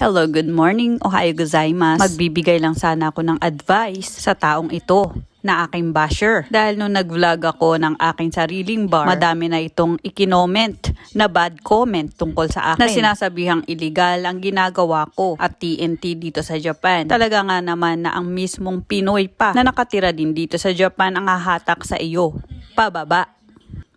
Hello, good morning. Ohayo gozaimasu. Magbibigay lang sana ako ng advice sa taong ito na aking basher. Dahil nung nag-vlog ako ng aking sariling bar, madami na itong ikinoment na bad comment tungkol sa akin. Na sinasabihang illegal ang ginagawa ko at TNT dito sa Japan. Talaga nga naman na ang mismong Pinoy pa na nakatira din dito sa Japan ang hahatak sa iyo. Pababa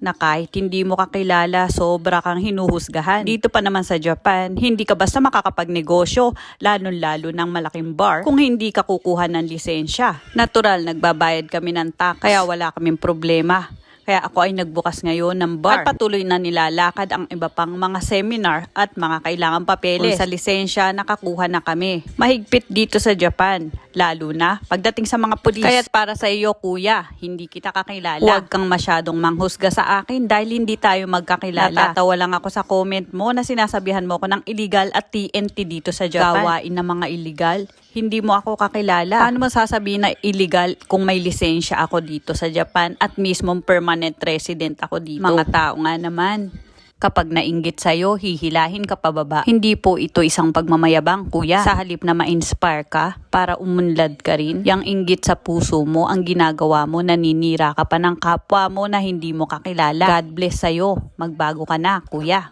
na kahit hindi mo kakilala, sobra kang hinuhusgahan. Dito pa naman sa Japan, hindi ka basta makakapagnegosyo, lalo-lalo ng malaking bar, kung hindi ka kukuha ng lisensya. Natural, nagbabayad kami ng tax, kaya wala kaming problema. Kaya ako ay nagbukas ngayon ng bar. At patuloy na nilalakad ang iba pang mga seminar at mga kailangang papeles. Kung sa lisensya, nakakuha na kami. Mahigpit dito sa Japan, lalo na pagdating sa mga pulis. Kaya para sa iyo, kuya, hindi kita kakilala. Huwag kang masyadong manghusga sa akin dahil hindi tayo magkakilala. Natatawa lang ako sa comment mo na sinasabihan mo ko ng illegal at TNT dito sa Japan. Gawain ng mga illegal. Hindi mo ako kakilala. Paano mo sasabihin na illegal kung may lisensya ako dito sa Japan at mismong permanent resident ako dito? Mga tao nga naman. Kapag nainggit sa'yo, hihilahin ka pababa. Hindi po ito isang pagmamayabang, kuya. Sa halip na ma-inspire ka para umunlad ka rin, yang inggit sa puso mo ang ginagawa mo, naninira ka pa ng kapwa mo na hindi mo kakilala. God bless sa'yo. Magbago ka na, kuya.